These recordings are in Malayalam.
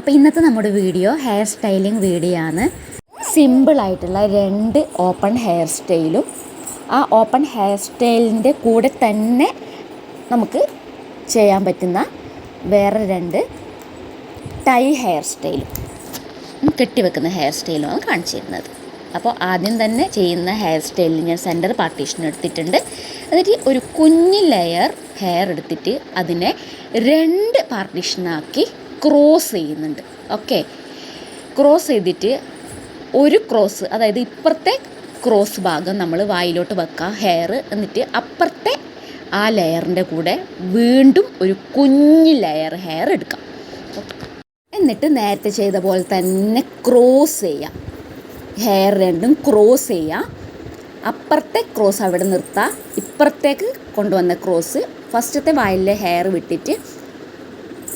അപ്പോൾ ഇന്നത്തെ നമ്മുടെ വീഡിയോ ഹെയർ സ്റ്റൈലിംഗ് വീഡിയോ ആണ്. സിമ്പിളായിട്ടുള്ള രണ്ട് ഓപ്പൺ ഹെയർ സ്റ്റൈലും ആ ഓപ്പൺ ഹെയർ സ്റ്റൈലിന്റെ കൂടെ തന്നെ നമുക്ക് ചെയ്യാൻ പറ്റുന്ന വേറെ രണ്ട് ടൈ ഹെയർ സ്റ്റൈലും കെട്ടിവെക്കുന്ന ഹെയർ സ്റ്റൈലുമാണ് കാണിച്ചു തരുന്നത്. അപ്പോൾ ആദ്യം തന്നെ ചെയ്യുന്ന ഹെയർ സ്റ്റൈലിൽ ഞാൻ സെന്റർ പാർട്ടീഷൻ എടുത്തിട്ടുണ്ട്. എന്നിട്ട് ഒരു കുഞ്ഞ് ലെയർ ഹെയർ എടുത്തിട്ട് അതിനെ രണ്ട് പാർട്ടീഷനാക്കി ക്രോസ് ചെയ്യുന്നുണ്ട്. ഓക്കെ ക്രോസ് ചെയ്തിട്ട് ഒരു ക്രോസ് അതായത് ഇപ്പുറത്തെ ക്രോസ് ഭാഗം നമ്മൾ വായിലോട്ട് വെക്കുക ഹെയർ എന്നിട്ട് അപ്പുറത്തെ ആ ലെയറിന്റെ കൂടെ വീണ്ടും ഒരു കുഞ്ഞ് ലെയർ ഹെയർ എടുക്കാം. എന്നിട്ട് നേരത്തെ ചെയ്ത പോലെ തന്നെ ക്രോസ് ചെയ്യാം. ഹെയർ രണ്ടും ക്രോസ് ചെയ്യാം. അപ്പുറത്തെ ക്രോസ് അവിടെ നിർത്താം. ഇപ്പുറത്തേക്ക് കൊണ്ടുവന്ന ക്രോസ് ഫസ്റ്റത്തെ വായിലെ ഹെയർ വിട്ടിട്ട്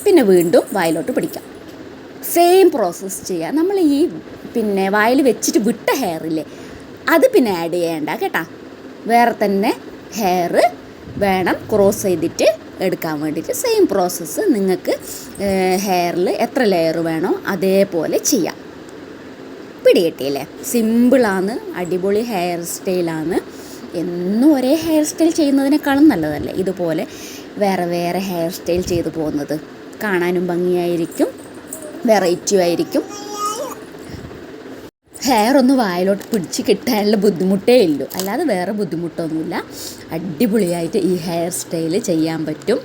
പിന്നെ വീണ്ടും വായിലോട്ട് പിടിക്കാം. സെയിം പ്രോസസ്സ് ചെയ്യാം. നമ്മൾ ഈ പിന്നെ വായിൽ വെച്ചിട്ട് വിട്ട ഹെയറില്ലേ അത് പിന്നെ ആഡ് ചെയ്യേണ്ട കേട്ടാ. വേറെ തന്നെ ഹെയർ വേണം ക്രോസ് ചെയ്തിട്ട് എടുക്കാൻ വേണ്ടിയിട്ട്. സെയിം പ്രോസസ്സ് നിങ്ങൾക്ക് ഹെയറിൽ എത്ര ലെയർ വേണോ അതേപോലെ ചെയ്യാം. പിടികിട്ടിയില്ലേ? സിമ്പിളാണ് അടിപൊളി ഹെയർ സ്റ്റൈലാണ് എന്നും ഒരേ ഹെയർ സ്റ്റൈൽ ചെയ്യുന്നതിനേക്കാളും നല്ലതല്ലേ? ഇതുപോലെ വേറെ വേറെ ഹെയർ സ്റ്റൈൽ ചെയ്തു പോകുന്നത്. കാണാനും ഭംഗിയായിരിക്കും. വെറൈറ്റി ആയിരിക്കും. ഹെയർ ഒന്ന് വായിലോട്ട് പിടിച്ച് കിട്ടാനുള്ള ബുദ്ധിമുട്ടേ ഉള്ളൂ അല്ലാതെ വേറെ ബുദ്ധിമുട്ടൊന്നുമില്ല. അടിപൊളിയായിട്ട് ഈ ഹെയർ സ്റ്റൈൽ ചെയ്യാൻ പറ്റും.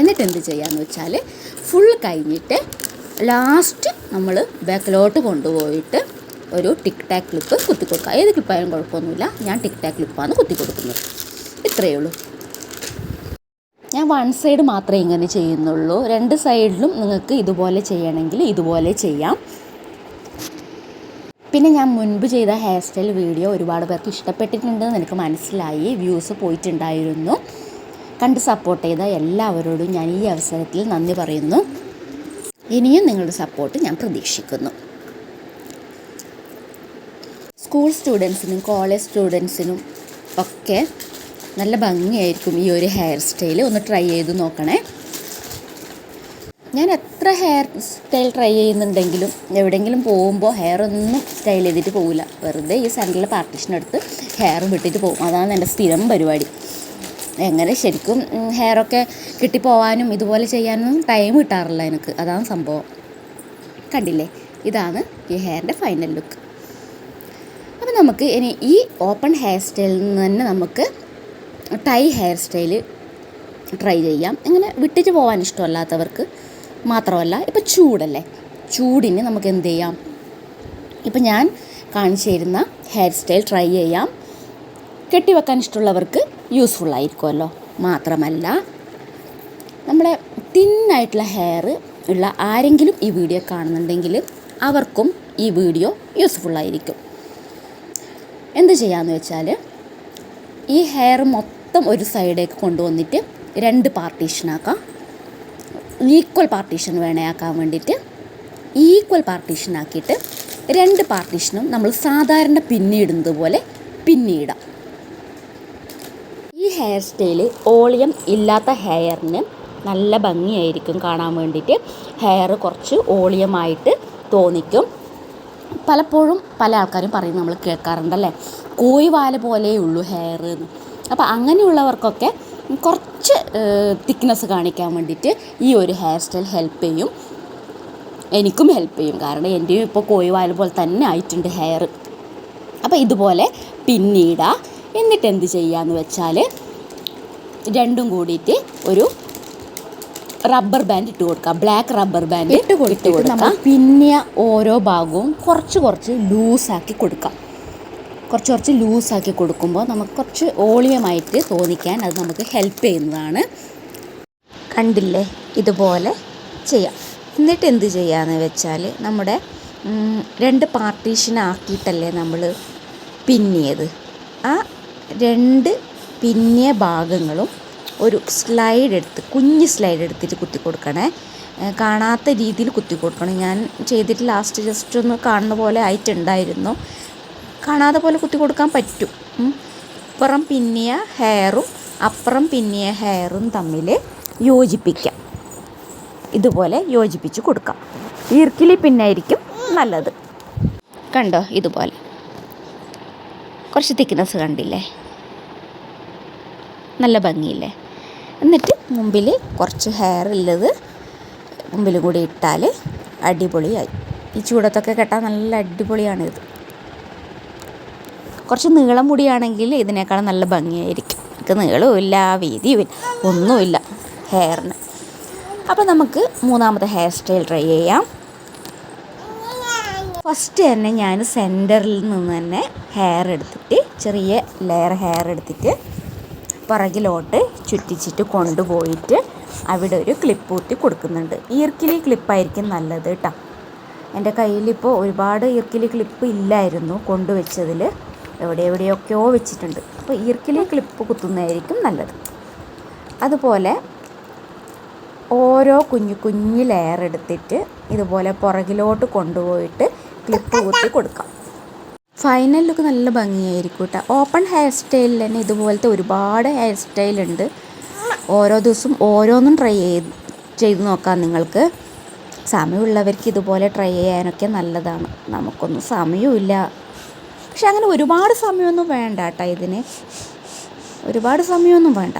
എന്നിട്ട് എന്ത് ചെയ്യാന്ന് വെച്ചാൽ ഫുൾ കഴിഞ്ഞിട്ട് ലാസ്റ്റ് നമ്മൾ ബാക്കിലോട്ട് കൊണ്ടുപോയിട്ട് ഒരു ടിക് ടാക് ക്ലിപ്പ് കുത്തി കൊടുക്കുക ഏത് ക്ലിപ്പായാലും കുഴപ്പമൊന്നുമില്ല. ഞാൻ ടിക് ടാക് ക്ലിപ്പാണ് കുത്തി കൊടുക്കുന്നത് ഇത്രയേ ഉള്ളൂ. ഞാൻ വൺ സൈഡ് മാത്രമേ ഇങ്ങനെ ചെയ്യുന്നുള്ളൂ. രണ്ട് സൈഡിലും നിങ്ങൾക്ക് ഇതുപോലെ ചെയ്യണമെങ്കിൽ ഇതുപോലെ ചെയ്യാം. പിന്നെ ഞാൻ മുൻപ് ചെയ്ത ഹെയർ സ്റ്റൈൽ വീഡിയോ ഒരുപാട് പേർക്ക് ഇഷ്ടപ്പെട്ടിട്ടുണ്ടെന്ന് എനിക്ക് മനസ്സിലായി. വ്യൂസ് പോയിട്ടുണ്ടായിരുന്നു. കണ്ട് സപ്പോർട്ട് ചെയ്ത എല്ലാവരോടും ഞാൻ ഈ അവസരത്തിൽ നന്ദി പറയുന്നു. ഇനിയും നിങ്ങളുടെ സപ്പോർട്ട് ഞാൻ പ്രതീക്ഷിക്കുന്നു. സ്കൂൾ സ്റ്റുഡൻസിനും കോളേജ് സ്റ്റുഡൻസിനും ഒക്കെ നല്ല ഭംഗിയായിരിക്കും ഈ ഒരു ഹെയർ സ്റ്റൈൽ ഒന്ന് ട്രൈ ചെയ്ത് നോക്കണേ. ഞാൻ എത്ര ഹെയർ സ്റ്റൈൽ ട്രൈ ചെയ്യുന്നുണ്ടെങ്കിലും എവിടെയെങ്കിലും പോകുമ്പോൾ ഹെയർ ഒന്നും സ്റ്റൈൽ ചെയ്തിട്ട് പോകില്ല വെറുതെ ഈ സെന്ററിൽ പാർട്ടീഷൻ എടുത്ത് ഹെയർ വിട്ടിട്ട് പോകും. അതാണ് എന്റെ സ്ഥിരം പരിപാടി. എങ്ങനെ ശരിക്കും ഹെയറൊക്കെ കിട്ടിപ്പോവാനും ഇതുപോലെ ചെയ്യാനും ടൈം കിട്ടാറില്ല എനിക്ക്. അതാണ് സംഭവം. കണ്ടില്ലേ? ഇതാണ് ഈ ഹെയറിന്റെ ഫൈനൽ ലുക്ക് അപ്പോൾ നമുക്ക് ഇനി ഈ ഓപ്പൺ ഹെയർ സ്റ്റൈലിൽ നിന്ന് തന്നെ നമുക്ക് ടൈ ഹെയർ സ്റ്റൈൽ ട്രൈ ചെയ്യാം. ഇങ്ങനെ വിട്ടിട്ട് പോകാൻ ഇഷ്ടമല്ലാത്തവർക്ക് മാത്രമല്ല ഇപ്പോൾ ചൂടല്ലേ? ചൂടിന് നമുക്ക് എന്ത് ചെയ്യാം? ഇപ്പം ഞാൻ കാണിച്ചു തരുന്ന ഹെയർ സ്റ്റൈൽ ട്രൈ ചെയ്യാം. കെട്ടിവെക്കാൻ ഇഷ്ടമുള്ളവർക്ക് യൂസ്ഫുൾ ആയിരിക്കുമല്ലോ. മാത്രമല്ല നമ്മുടെ തിന്നായിട്ടുള്ള ഹെയർ ഉള്ള ആരെങ്കിലും ഈ വീഡിയോ കാണുന്നുണ്ടെങ്കിൽ അവർക്കും ഈ വീഡിയോ യൂസ്ഫുൾ ആയിരിക്കും. എന്ത് ചെയ്യാമെന്ന് വെച്ചാൽ ഈ ഹെയർ മൊത്തം ഒരു സൈഡേക്ക് കൊണ്ടുവന്നിട്ട് രണ്ട് പാർട്ടീഷനാക്കാം. ഈക്വൽ പാർട്ടീഷൻ വേണേ ആക്കാൻ വേണ്ടിയിട്ട് ഈക്വൽ പാർട്ടീഷൻ ആക്കിയിട്ട് രണ്ട് പാർട്ടീഷനും നമ്മൾ സാധാരണ പിന്നിടുന്നത് പോലെ പിന്നിടാം. ഈ ഹെയർ സ്റ്റൈൽ ഓളിയം ഇല്ലാത്ത ഹെയറിന് നല്ല ഭംഗിയായിരിക്കും കാണാൻ വേണ്ടിയിട്ട്. ഹെയർ കുറച്ച് ഓളിയമായിട്ട് തോന്നിക്കും. പലപ്പോഴും പല ആൾക്കാരും പറയും നമ്മൾ കേൾക്കാറുണ്ടല്ലേ? കോഴിവാല പോലെയുള്ളൂ ഹെയർ എന്ന്. അപ്പോൾ അങ്ങനെയുള്ളവർക്കൊക്കെ കുറച്ച് തിക്നെസ് കാണിക്കാൻ വേണ്ടിയിട്ട് ഈ ഒരു ഹെയർ സ്റ്റൈൽ ഹെൽപ്പ് ചെയ്യും. എനിക്കും ഹെൽപ്പ് ചെയ്യും. കാരണം എന്റെയും ഇപ്പോൾ കോഴിവാല പോലെ തന്നെ ആയിട്ടുണ്ട് ഹെയർ അപ്പോൾ ഇതുപോലെ പിന്നീടാ എന്നിട്ട് എന്ത് ചെയ്യാന്ന് വെച്ചാൽ രണ്ടും കൂടിയിട്ട് ഒരു റബ്ബർ ബാൻഡ് ഇട്ട് കൊടുക്കാം. ബ്ലാക്ക് റബ്ബർ ബാൻഡ് ഇട്ട് കൊടുത്ത് കൊടുക്കാം. പിന്നെ ഓരോ ഭാഗവും കുറച്ച് കുറച്ച് ലൂസാക്കി കൊടുക്കാം. കുറച്ച് കുറച്ച് ലൂസാക്കി കൊടുക്കുമ്പോൾ നമുക്ക് കുറച്ച് ഓളിയമായിട്ട് തോന്നിക്കാൻ അത് നമുക്ക് ഹെൽപ്പ് ചെയ്യുന്നതാണ്. കണ്ടില്ലേ? ഇതുപോലെ ചെയ്യാം. എന്നിട്ട് എന്ത് ചെയ്യാന്ന് വെച്ചാൽ നമ്മുടെ രണ്ട് പാർട്ടീഷൻ ആക്കിയിട്ടല്ലേ നമ്മൾ പിന്നിയത്. ആ രണ്ട് പിന്നിയ ഭാഗങ്ങളും ഒരു സ്ലൈഡ് എടുത്ത് കുഞ്ഞ് സ്ലൈഡ് എടുത്തിട്ട് കുത്തി കൊടുക്കണേ. കാണാത്ത രീതിയിൽ കുത്തി കൊടുക്കണം. ഞാൻ ചെയ്തിട്ട് ലാസ്റ്റ് ജസ്റ്റ് ഒന്ന് കാണുന്ന പോലെ ആയിട്ടുണ്ടായിരുന്നു. കാണാതെ പോലെ കുത്തി കൊടുക്കാൻ പറ്റും. ഇപ്പുറം പിന്നിയ ഹെയറും അപ്പുറം പിന്നിയ ഹെയറും തമ്മിൽ യോജിപ്പിക്കാം. ഇതുപോലെ യോജിപ്പിച്ച് കൊടുക്കാം. ഈർക്കിലി പിന്നായിരിക്കും നല്ലത്. കണ്ടോ? ഇതുപോലെ. കുറച്ച് തിക്നെസ് കണ്ടില്ലേ? നല്ല ഭംഗിയില്ലേ? എന്നിട്ട് മുമ്പിൽ കുറച്ച് ഹെയർ ഉള്ളത് മുമ്പിൽ കൂടി ഇട്ടാൽ അടിപൊളിയായി. ഈ ചൂടത്തൊക്കെ കെട്ടാൻ നല്ല അടിപൊളിയാണിത്. കുറച്ച് നീളം മുടിയാണെങ്കിൽ ഇതിനേക്കാളും നല്ല ഭംഗിയായിരിക്കും. എനിക്ക് നീളവുമില്ല വീതിയും ഇല്ല ഒന്നുമില്ല ഹെയറിന് അപ്പോൾ നമുക്ക് മൂന്നാമത്തെ ഹെയർ സ്റ്റൈൽ ട്രൈ ചെയ്യാം. ഫസ്റ്റ് തന്നെ ഞാൻ സെന്ററിൽ നിന്ന് തന്നെ ഹെയർ എടുത്തിട്ട് ചെറിയ ലെയർ ഹെയർ എടുത്തിട്ട് പുറകിലോട്ട് ചുറ്റിച്ചിട്ട് കൊണ്ടുപോയിട്ട് അവിടെ ഒരു ക്ലിപ്പ് ഊറ്റി കൊടുക്കുന്നുണ്ട്. ഈർക്കിലി ക്ലിപ്പായിരിക്കും നല്ലത് കേട്ടോ എന്റെ കയ്യിലിപ്പോൾ ഒരുപാട് ഈർക്കിലി ക്ലിപ്പ് ഇല്ലായിരുന്നു കൊണ്ടുവച്ചതിൽ. എവിടെ എവിടെയൊക്കെയോ വെച്ചിട്ടുണ്ട്. അപ്പോൾ ഈർക്കിൽ ക്ലിപ്പ് കുത്തുന്നതായിരിക്കും നല്ലത്. അതുപോലെ ഓരോ കുഞ്ഞു കുഞ്ഞു ലെയർ എടുത്തിട്ട് ഇതുപോലെ പുറകിലോട്ട് കൊണ്ടുപോയിട്ട് ക്ലിപ്പ് കുത്തി കൊടുക്കാം. ഫൈനൽ ലുക്ക് നല്ല ഭംഗിയായിരിക്കും കേട്ടോ. ഓപ്പൺ ഹെയർ സ്റ്റൈലിൽ തന്നെ ഇതുപോലത്തെ ഒരുപാട് ഹെയർ സ്റ്റൈൽ ഉണ്ട്. ഓരോ ദിവസം ഓരോന്നും ട്രൈ ചെയ്ത് ചെയ്ത് നോക്കാം നിങ്ങൾക്ക്. സമയമുള്ളവർക്ക് ഇതുപോലെ ട്രൈ ചെയ്യാനൊക്കെ നല്ലതാണ്. നമുക്കൊന്നും സമയമില്ല പക്ഷെ അങ്ങനെ ഒരുപാട് സമയമൊന്നും വേണ്ട കേട്ടോ ഇതിന്. ഒരുപാട് സമയമൊന്നും വേണ്ട.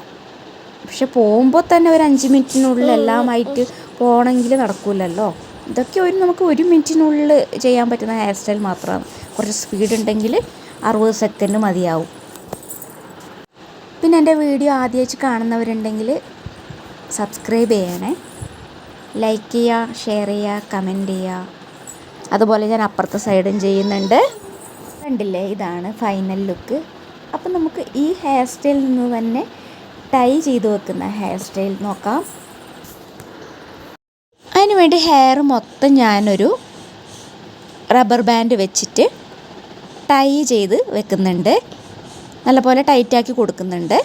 പക്ഷെ പോകുമ്പോൾ തന്നെ ഒരു അഞ്ച് മിനിറ്റിനുള്ളിൽ എല്ലാമായിട്ട് പോകണമെങ്കിൽ നടക്കില്ലല്ലോ ഇതൊക്കെ ഒരു നമുക്ക് ഒരു മിനിറ്റിനുള്ളിൽ ചെയ്യാൻ പറ്റുന്ന ഹെയർ സ്റ്റൈൽ മാത്രമാണ്. കുറച്ച് സ്പീഡ് ഉണ്ടെങ്കിൽ അറുപത് സെക്കൻഡ് മതിയാവും. പിന്നെ എന്റെ വീഡിയോ ആദ്യമായിട്ട് കാണുന്നവരുണ്ടെങ്കിൽ സബ്സ്ക്രൈബ് ചെയ്യണേ. ലൈക്ക് ചെയ്യുക ഷെയർ ചെയ്യുക കമന്റ് ചെയ്യുക. അതുപോലെ ഞാൻ അപ്പുറത്തെ സൈഡും ചെയ്യുന്നുണ്ട്. കണ്ടില്ലേ? ഇതാണ് ഫൈനൽ ലുക്ക് അപ്പം നമുക്ക് ഈ ഹെയർ സ്റ്റൈലിൽ നിന്ന് തന്നെ ടൈ ചെയ്ത് വെക്കുന്ന ഹെയർ സ്റ്റൈൽ നോക്കാം. അതിനുവേണ്ടി ഹെയർ മൊത്തം ഞാനൊരു റബ്ബർ ബാൻഡ് വെച്ചിട്ട് ടൈ ചെയ്ത് വെക്കുന്നുണ്ട്. നല്ലപോലെ ടൈറ്റാക്കി കൊടുക്കുന്നുണ്ട്.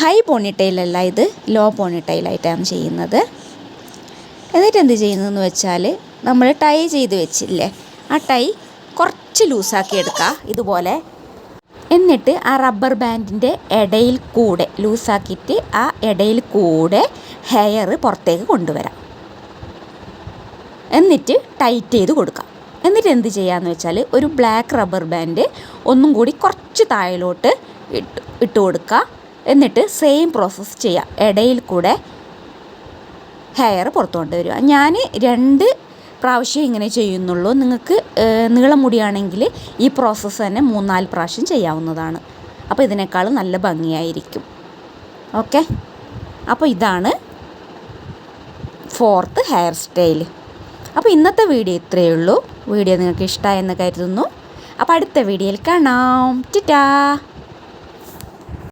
ഹൈ പോണിട്ടയിലല്ല ഇത്. ലോ പോണിട്ടയിലായിട്ടാണ് ചെയ്യുന്നത്. എന്നിട്ട് എന്ത് ചെയ്യുന്നതെന്ന് വെച്ചാൽ നമ്മൾ ടൈ ചെയ്ത് വെച്ചില്ലേ? ആ ടൈ കുറച്ച് ലൂസാക്കി എടുക്കുക ഇതുപോലെ. എന്നിട്ട് ആ റബ്ബർ ബാൻഡിന്റെ ഇടയിൽ കൂടെ ലൂസാക്കിയിട്ട് ആ ഇടയിൽ കൂടെ ഹെയർ പുറത്തേക്ക് കൊണ്ടുവരാം. എന്നിട്ട് ടൈറ്റ് ചെയ്ത് കൊടുക്കാം. എന്നിട്ട് എന്ത് ചെയ്യാന്ന് വെച്ചാൽ ഒരു ബ്ലാക്ക് റബ്ബർ ബാൻഡ് ഒന്നും കൂടി കുറച്ച് താഴോട്ട് ഇട്ട് ഇട്ട് കൊടുക്കുക എന്നിട്ട് സെയിം പ്രോസസ്സ് ചെയ്യാം. ഇടയിൽ കൂടെ ഹെയർ പുറത്തു കൊണ്ടുവരിക ഞാൻ രണ്ട് പ്രാവശ്യം ഇങ്ങനെ ചെയ്യുന്നുള്ളൂ. നിങ്ങൾക്ക് നീളം മുടിയാണെങ്കിൽ ഈ പ്രോസസ്സ് തന്നെ മൂന്നാൽ പ്രാവശ്യം ചെയ്യാവുന്നതാണ്. അപ്പോൾ ഇതിനേക്കാൾ നല്ല ഭംഗിയായിരിക്കും. ഓക്കെ? അപ്പോൾ ഇതാണ് ഫോർത്ത് ഹെയർ സ്റ്റൈൽ അപ്പോൾ ഇന്നത്തെ വീഡിയോ ഇത്രയേ ഉള്ളൂ. വീഡിയോ നിങ്ങൾക്ക് ഇഷ്ടമായെന്ന് കരുതുന്നു. അപ്പോൾ അടുത്ത വീഡിയോയിൽ കാണാം. ടിറ്റാ!